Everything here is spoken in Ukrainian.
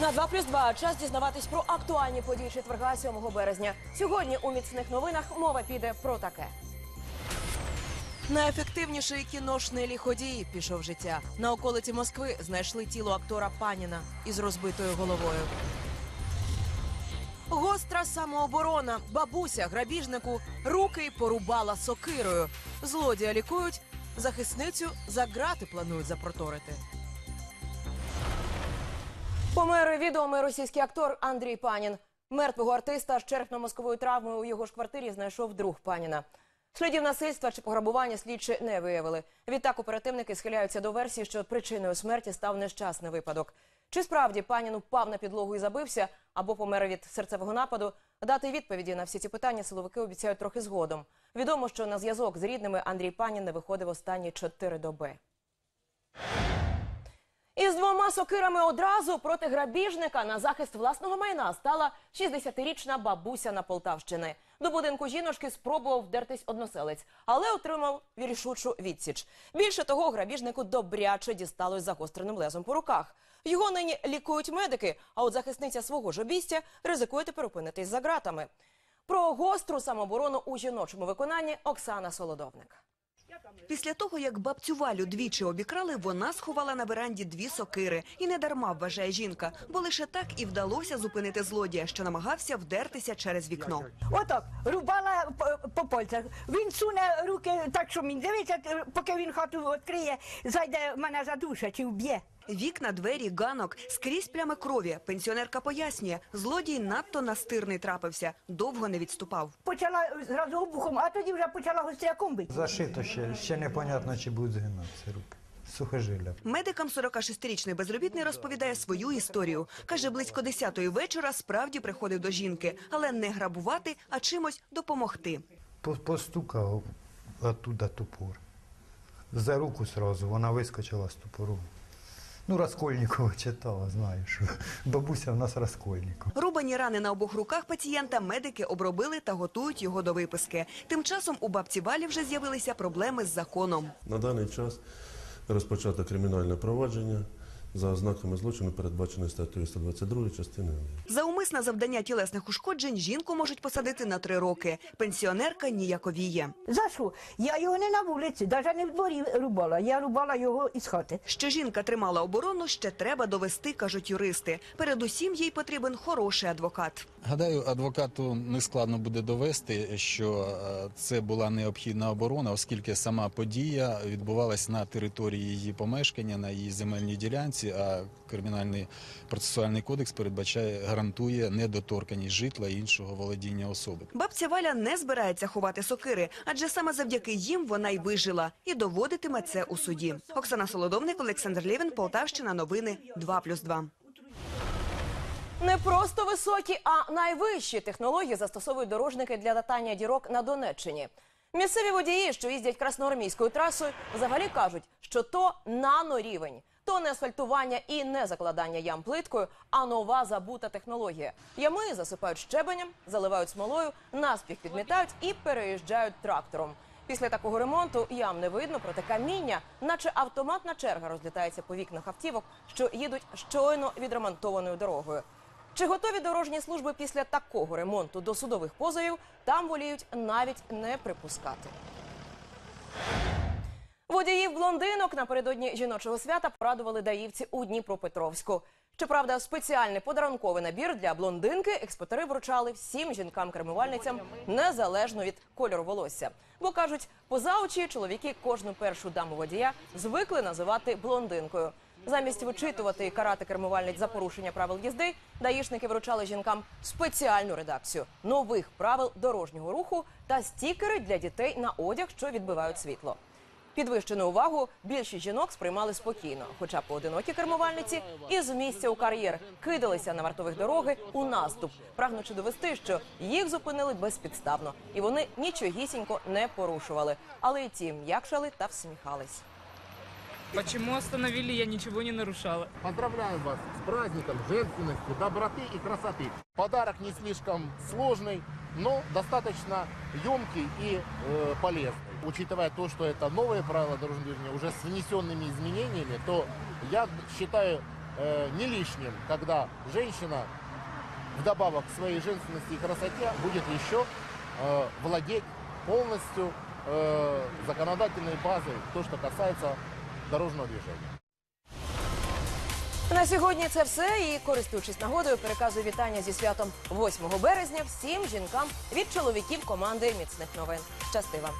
На 2 плюс 2 час дізнаватись про актуальні події четверга 7 березня. Сьогодні у міцних новинах мова піде про таке. Найефективніший кіношний ліходій пішов життя. На околиці Москви знайшли тіло актора Паніна із розбитою головою. Гостра самооборона. Бабуся грабіжнику руки порубала сокирою. Злодія лікують, захисницю за грати планують запроторити. Помер відомий російський актор Андрій Панін. Мертвого артиста з черепно-мозковою травмою у його ж квартирі знайшов друг Паніна. Слідів насильства чи пограбування слідчі не виявили. Відтак оперативники схиляються до версії, що причиною смерті став нещасний випадок. Чи справді Панін упав на підлогу і забився, або помер від серцевого нападу? Дати відповіді на всі ці питання силовики обіцяють трохи згодом. Відомо, що на зв'язок з рідними Андрій Панін не виходив останні чотири доби. Із двома сокирами одразу проти грабіжника на захист власного майна стала 60-річна бабуся на Полтавщини. До будинку жіночки спробував вдертись односелець, але отримав рішучу відсіч. Більше того, грабіжнику добряче дісталось загостреним лезом по руках. Його нині лікують медики, а от захисниця свого ж обійстя ризикує тепер опинитись за ґратами. Про гостру самооборону у жіночому виконанні Оксана Солодовник. Після того, як бабцю Валю двічі обікрали, вона сховала на веранді дві сокири. І не дарма вважає жінка, бо лише так і вдалося зупинити злодія, що намагався вдертися через вікно. Отак, рубала пальцях. Він суне руки так, що він дивиться, поки він хату відкриє, зайде мене задушить чи вб'є. Вікна, двері, ганок, скрізь плями крові. Пенсіонерка пояснює, злодій надто настирний трапився, довго не відступав. Почала зразу обухом, а тоді вже почала гостряком бити. Зашито ще, ще непонятно, чи будуть згинатися руки. Сухожилля. Медикам 46-річний безробітний розповідає свою історію. Каже, близько 10-ї вечора справді приходив до жінки, але не грабувати, а чимось допомогти. По- Постукав оттуда топор. За руку сразу, вона вискочила з топором. Ну, Раскольникова читала, знаєш. що Бабуся в нас Раскольникова. Рубані рани на обох руках пацієнта медики обробили та готують його до виписки. Тим часом у бабці Валі вже з'явилися проблеми з законом. На даний час розпочато кримінальне провадження за ознаками злочину, передбаченої статтею 122 частини 1. За умисне завдання тілесних ушкоджень жінку можуть посадити на три роки. Пенсіонерка ніяковіє. За що? Я його не на вулиці, навіть не в дворі рубала. Я рубала його із хати. Що жінка тримала оборону, ще треба довести, кажуть юристи. Передусім їй потрібен хороший адвокат. Гадаю, адвокату не складно буде довести, що е, це була необхідна оборона, оскільки сама подія відбувалась на території її помешкання, на її земельній ділянці. А кримінальний процесуальний кодекс передбачає гарантує недоторканість житла і іншого володіння особи. Бабця Валя не збирається ховати сокири, адже саме завдяки їм вона й вижила і доводитиме це у суді. Оксана Солодовник, Олександр Лєвін, Полтавщина. Новини 2+,2. Не просто високі, а найвищі технології застосовують дорожники для латання дірок на Донеччині. Місцеві водії, що їздять красноармійською трасою, взагалі кажуть, що то нанорівень. То не асфальтування і не закладання ям плиткою, а нова забута технологія. Ями засипають щебенем, заливають смолою, наспіх підмітають і переїжджають трактором. Після такого ремонту ям не видно, проте каміння, наче автоматна черга розлітається по вікнах автівок, що їдуть щойно відремонтованою дорогою. Чи готові дорожні служби після такого ремонту до судових позовів, там воліють навіть не припускати. Блондинок напередодні жіночого свята порадували даївці у Дніпропетровську. Щоправда, спеціальний подарунковий набір для блондинки експортери вручали всім жінкам-кермувальницям незалежно від кольору волосся. Бо кажуть, поза очі чоловіки кожну першу даму водія звикли називати блондинкою. Замість вичитувати і карати кермувальниць за порушення правил їзди, даїшники вручали жінкам спеціальну редакцію нових правил дорожнього руху та стікери для дітей на одяг, що відбивають світло. Підвищену увагу більшість жінок сприймали спокійно, хоча поодинокі кермувальниці із місця у кар'єр кидалися на вартових дороги у наступ, прагнучи довести, що їх зупинили безпідставно, і вони нічогісінько не порушували, але й ті м'якшали та всміхались. Почему остановили, я ничего не нарушала. Поздравляем вас с праздником женственности, доброты и красоты. Подарок не слишком сложный, но достаточно емкий и э, полезный. Учитывая то, что это новые правила дорожного движения, уже с внесенными изменениями, то я считаю э, не лишним, когда женщина вдобавок к своей женственности и красоте будет еще э, владеть полностью э, законодательной базой, то, что касается дорожного движения. На сьогодні це все. І користуючись нагодою, переказую вітання зі святом 8 березня всім жінкам від чоловіків команди міцних новин. Щасти вам!